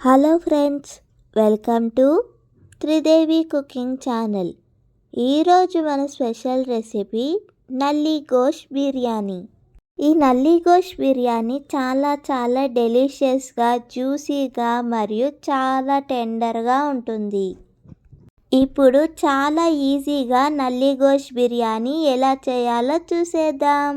Hello friends welcome to Tridevi cooking channel. ఈరోజు మన special recipe nalli gosht biryani. ఈ నల్లి గోష్ బిర్యానీ చాలా చాలా డెలిషియస్గా జ్యూసీగా మరియు చాలా టెండర్గా ఉంటుంది. ఇప్పుడు చాలా ఈజీగా నల్లి గోష్ బిర్యానీ ఎలా చేయాలో చూసేద్దాం.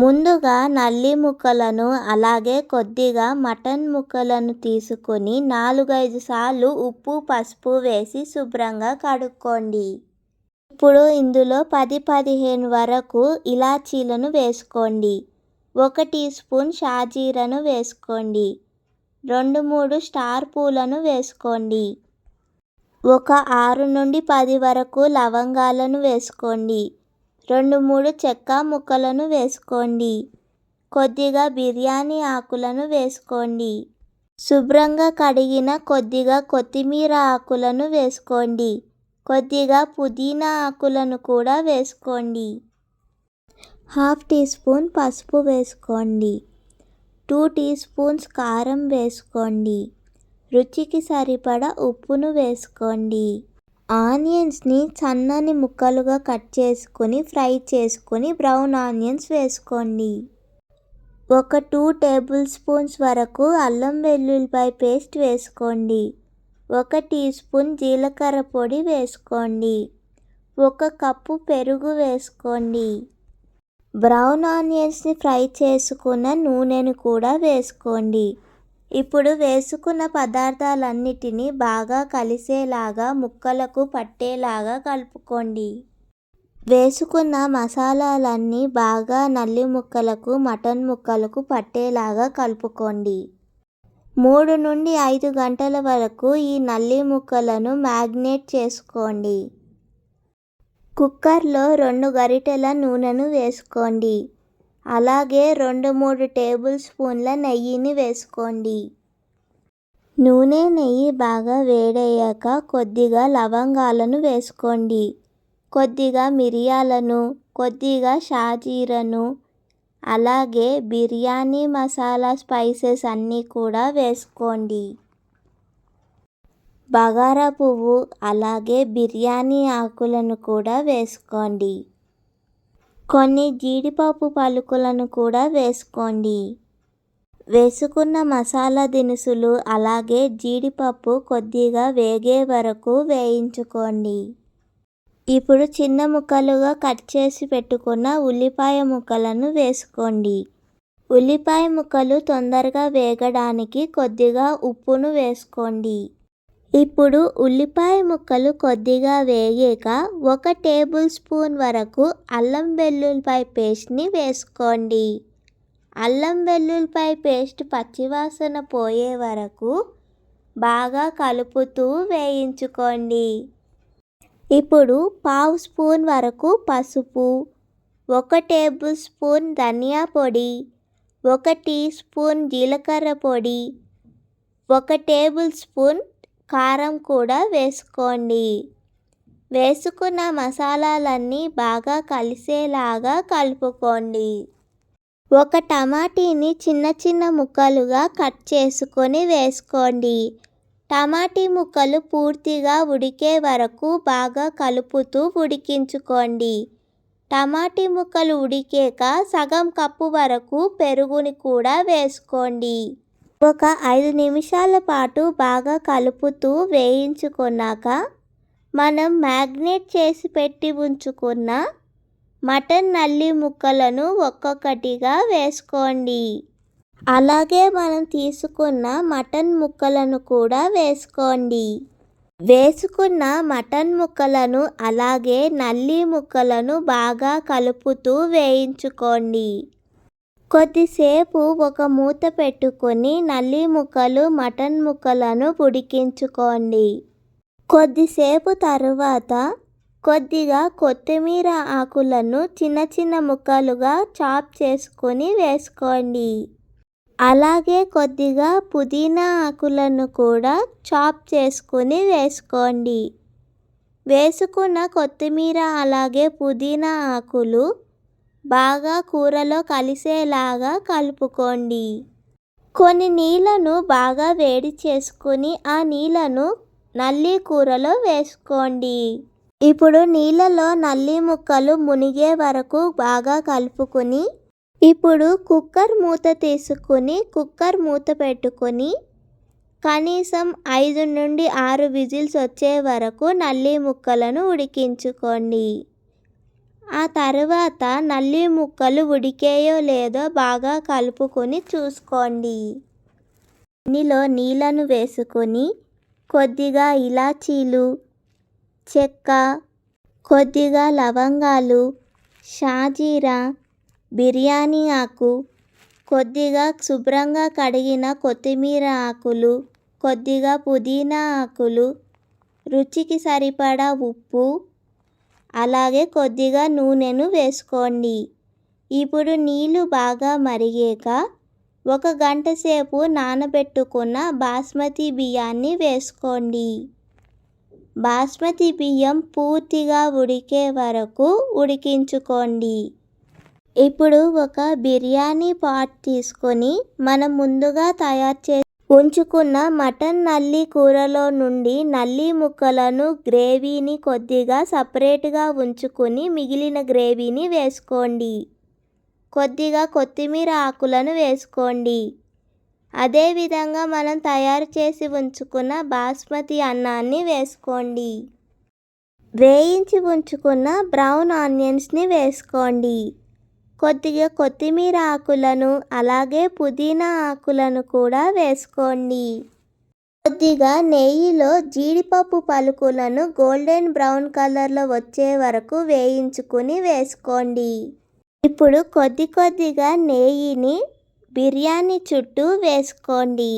ముందుగా నల్లి ముక్కలను అలాగే కొద్దిగా మటన్ ముక్కలను తీసుకొని నాలుగైదు సార్లు ఉప్పు పసుపు వేసి శుభ్రంగా కడుక్కోండి. ఇప్పుడు ఇందులో పది పదిహేను వరకు ఇలాచీలను వేసుకోండి. ఒక టీ స్పూన్ షాజీరను వేసుకోండి. రెండు మూడు స్టార్ పూలను వేసుకోండి. ఒక ఆరు నుండి పది వరకు లవంగాలను వేసుకోండి. రెండు మూడు చెక్క ముక్కలను వేసుకోండి. కొద్దిగా బిర్యానీ ఆకులను వేసుకోండి. శుభ్రంగా కడిగిన కొద్దిగా కొత్తిమీర ఆకులను వేసుకోండి. కొద్దిగా పుదీనా ఆకులను కూడా వేసుకోండి. హాఫ్ టీ స్పూన్ పసుపు వేసుకోండి. టూ టీ స్పూన్స్ కారం వేసుకోండి. రుచికి సరిపడా ఉప్పును వేసుకోండి. ఆనియన్స్ని సన్నని ముక్కలుగా కట్ చేసుకొని ఫ్రై చేసుకొని బ్రౌన్ ఆనియన్స్ వేసుకోండి. ఒక టూ టేబుల్ స్పూన్స్ వరకు అల్లం వెల్లుల్లిపాయ పేస్ట్ వేసుకోండి. ఒక టీ స్పూన్ జీలకర్ర పొడి వేసుకోండి. ఒక కప్పు పెరుగు వేసుకోండి. బ్రౌన్ ఆనియన్స్ని ఫ్రై చేసుకున్న నూనెను కూడా వేసుకోండి. ఇప్పుడు వేసుకున్న పదార్థాలన్నిటినీ బాగా కలిసేలాగా ముక్కలకు పట్టేలాగా కలుపుకోండి. వేసుకున్న మసాలాలన్నీ బాగా నల్లి ముక్కలకు మటన్ ముక్కలకు పట్టేలాగా కలుపుకోండి. మూడు నుండి ఐదు గంటల వరకు ఈ నల్లి ముక్కలను మ్యాగ్నేట్ చేసుకోండి. కుక్కర్లో రెండు గరిటెల నూనెను వేసుకోండి. అలాగే రెండు మూడు టేబుల్ స్పూన్ల నెయ్యిని వేసుకోండి. నూనె నెయ్యి బాగా వేడయ్యాక కొద్దిగా లవంగాలను వేసుకోండి. కొద్దిగా మిరియాలను కొద్దిగా షాజీరను అలాగే బిర్యానీ మసాలా స్పైసెస్ అన్నీ కూడా వేసుకోండి. బగారా పువ్వు అలాగే బిర్యానీ ఆకులను కూడా వేసుకోండి. కొన్ని జీడిపప్పు పలుకులను కూడా వేసుకోండి. వేసుకున్న మసాలా దినుసులు అలాగే జీడిపప్పు కొద్దిగా వేగే వరకు వేయించుకోండి. ఇప్పుడు చిన్న ముక్కలుగా కట్ చేసి పెట్టుకున్న ఉల్లిపాయ ముక్కలను వేసుకోండి. ఉల్లిపాయ ముక్కలు తొందరగా వేగడానికి కొద్దిగా ఉప్పును వేసుకోండి. ఇప్పుడు ఉల్లిపాయ ముక్కలు కొద్దిగా వేగాక ఒక టేబుల్ స్పూన్ వరకు అల్లం వెల్లుల్లిపాయ పేస్ట్ని వేసుకోండి. అల్లం వెల్లుల్లిపాయ పేస్ట్ పచ్చివాసన పోయే వరకు బాగా కలుపుతూ వేయించుకోండి. ఇప్పుడు పావు స్పూన్ వరకు పసుపు ఒక టేబుల్ స్పూన్ ధనియా పొడి ఒక టీ స్పూన్ జీలకర్ర పొడి ఒక టేబుల్ స్పూన్ కారం కూడా వేసుకోండి. వేసుకున్న మసాలాలన్నీ బాగా కలిసేలాగా కలుపుకోండి. ఒక టమాటీని చిన్న చిన్న ముక్కలుగా కట్ చేసుకొని వేసుకోండి. టమాటీ ముక్కలు పూర్తిగా ఉడికే వరకు బాగా కలుపుతూ ఉడికించుకోండి. టమాటీ ముక్కలు ఉడికాక సగం కప్పు వరకు పెరుగుని కూడా వేసుకోండి. ఒక ఐదు నిమిషాల పాటు బాగా కలుపుతూ వేయించుకున్నాక మనం మ్యాగ్నేట్ చేసి పెట్టి ఉంచుకున్న మటన్ నల్లి ముక్కలను ఒక్కొక్కటిగా వేసుకోండి. అలాగే మనం తీసుకున్న మటన్ ముక్కలను కూడా వేసుకోండి. వేసుకున్న మటన్ ముక్కలను అలాగే నల్లి ముక్కలను బాగా కలుపుతూ వేయించుకోండి. కొద్దిసేపు ఒక మూత పెట్టుకొని నల్లి ముక్కలు మటన్ ముక్కలను ఉడికించుకోండి. కొద్దిసేపు తరువాత కొద్దిగా కొత్తిమీర ఆకులను చిన్న చిన్న ముక్కలుగా చాప్ చేసుకొని వేసుకోండి. అలాగే కొద్దిగా పుదీనా ఆకులను కూడా చాప్ చేసుకొని వేసుకోండి. వేసుకున్న కొత్తిమీర అలాగే పుదీనా ఆకులు బాగా కూరలో కలిసేలాగా కలుపుకోండి. కొన్ని నీళ్ళను బాగా వేడి చేసుకుని ఆ నీళ్ళను నల్లి కూరలో వేసుకోండి. ఇప్పుడు నీళ్ళలో నల్లి ముక్కలు మునిగే వరకు బాగా కలుపుకొని ఇప్పుడు కుక్కర్ మూత తీసుకుని కుక్కర్ మూత పెట్టుకొని కనీసం ఐదు నుండి ఆరు విజిల్స్ వచ్చే వరకు నల్లి ముక్కలను ఉడికించుకోండి. ఆ తర్వాత నల్లి ముక్కలు ఉడికేయో లేదో బాగా కలుపుకొని చూసుకోండి. ఇందులో నీళ్ళను వేసుకొని కొద్దిగా ఇలాచీలు చెక్క కొద్దిగా లవంగాలు షాజీరా బిర్యానీ ఆకు కొద్దిగా శుభ్రంగా కడిగిన కొత్తిమీర ఆకులు కొద్దిగా పుదీనా ఆకులు రుచికి సరిపడా ఉప్పు అలాగే కొద్దిగా నూనెను వేసుకోండి. ఇప్పుడు నీళ్ళు బాగా మరిగాక ఒక గంట సేపు నానబెట్టుకున్న బాస్మతి బియ్యాన్ని వేసుకోండి. బాస్మతి బియ్యం పూర్తిగా ఉడికే వరకు ఉడికించుకోండి. ఇప్పుడు ఒక బిర్యానీ పాట్ తీసుకొని మనం ముందుగా తయారు చే ఉంచుకున్న మటన్ నల్లి కూరలో నుండి నల్లి ముక్కలను గ్రేవీని కొద్దిగా సపరేట్గా ఉంచుకొని మిగిలిన గ్రేవీని వేసుకోండి. కొద్దిగా కొత్తిమీర ఆకులను వేసుకోండి. అదేవిధంగా మనం తయారు చేసి ఉంచుకున్న బాస్మతి అన్నాన్ని వేసుకోండి. వేయించి ఉంచుకున్న బ్రౌన్ ఆనియన్స్ని వేసుకోండి. కొద్దిగా కొత్తిమీర ఆకులను అలాగే పుదీనా ఆకులను కూడా వేసుకోండి. కొద్దిగా నెయ్యిలో జీడిపప్పు పలుకులను గోల్డెన్ బ్రౌన్ కలర్లో వచ్చే వరకు వేయించుకుని వేసుకోండి. ఇప్పుడు కొద్ది కొద్దిగా నెయ్యిని బిర్యానీ చుట్టూ వేసుకోండి.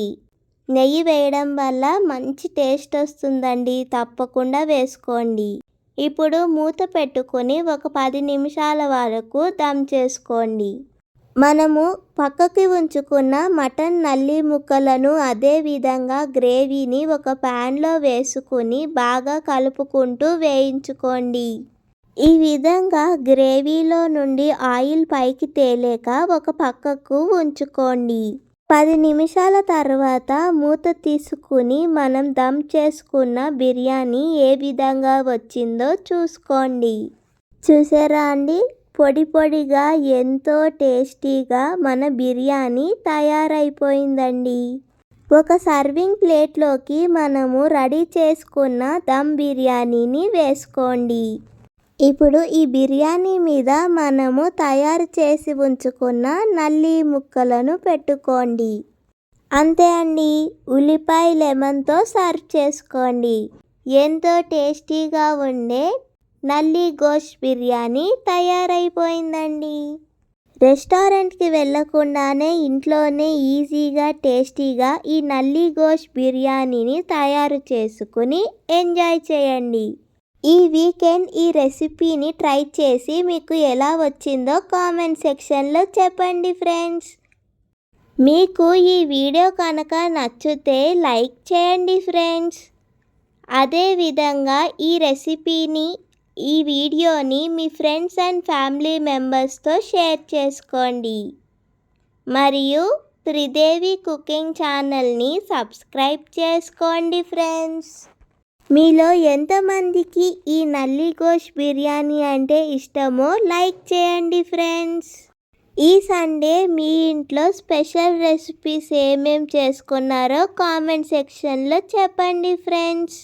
నెయ్యి వేయడం వల్ల మంచి టేస్ట్ వస్తుందండి తప్పకుండా వేసుకోండి. ఇప్పుడు మూత పెట్టుకొని ఒక పది నిమిషాల వరకు దమ్ చేసుకోండి. మనము పక్కకి ఉంచుకున్న మటన్ నల్లి ముక్కలను అదే విధంగా గ్రేవీని ఒక ప్యాన్లో వేసుకుని బాగా కలుపుకుంటూ వేయించుకోండి. ఈ విధంగా గ్రేవీలో నుండి ఆయిల్ పైకి తేలేక ఒక పక్కకు ఉంచుకోండి. పది నిమిషాల తర్వాత మూత తీసుకుని మనం దమ్ చేసుకున్న బిర్యానీ ఏ విధంగా వచ్చిందో చూసుకోండి. చూసారా అండి? పొడి పొడిగా ఎంతో టేస్టీగా మన బిర్యానీ తయారైపోయిందండి. ఒక సర్వింగ్ ప్లేట్లోకి మనము రెడీ చేసుకున్న దమ్ బిర్యానీని వేసుకోండి. ఇప్పుడు ఈ బిర్యానీ మీద మనము తయారు చేసి ఉంచుకున్న నల్లి ముక్కలను పెట్టుకోండి. అంతే అండి. ఉల్లిపాయ లెమన్తో సర్వ్ చేసుకోండి. ఎంతో టేస్టీగా ఉండే నల్లి గోష్ బిర్యానీ తయారైపోయిందండి. రెస్టారెంట్కి వెళ్ళకుండానే ఇంట్లోనే ఈజీగా టేస్టీగా ఈ నల్లి గోష్ బిర్యానీని తయారు చేసుకుని ఎంజాయ్ చేయండి. ఈ వీకెండ్ ఈ రెసిపీని ట్రై చేసి మీకు ఎలా వచ్చిందో కామెంట్ సెక్షన్లో చెప్పండి ఫ్రెండ్స్. మీకు ఈ వీడియో కనుక నచ్చితే లైక్ చేయండి ఫ్రెండ్స్. అదేవిధంగా ఈ రెసిపీని ఈ వీడియోని మీ ఫ్రెండ్స్ అండ్ ఫ్యామిలీ మెంబర్స్తో షేర్ చేసుకోండి. మరియు త్రిదేవి కుకింగ్ ఛానల్ని సబ్స్క్రైబ్ చేసుకోండి ఫ్రెండ్స్. మీలో ఎంతమందికి ఈ నల్లిగోష్ బిర్యానీ అంటే ఇష్టమో లైక్ చేయండి ఫ్రెండ్స్. ఈ సండే మీ ఇంట్లో స్పెషల్ రెసిపీస్ ఏమేం చేసుకున్నారో కామెంట్ సెక్షన్లో చెప్పండి ఫ్రెండ్స్.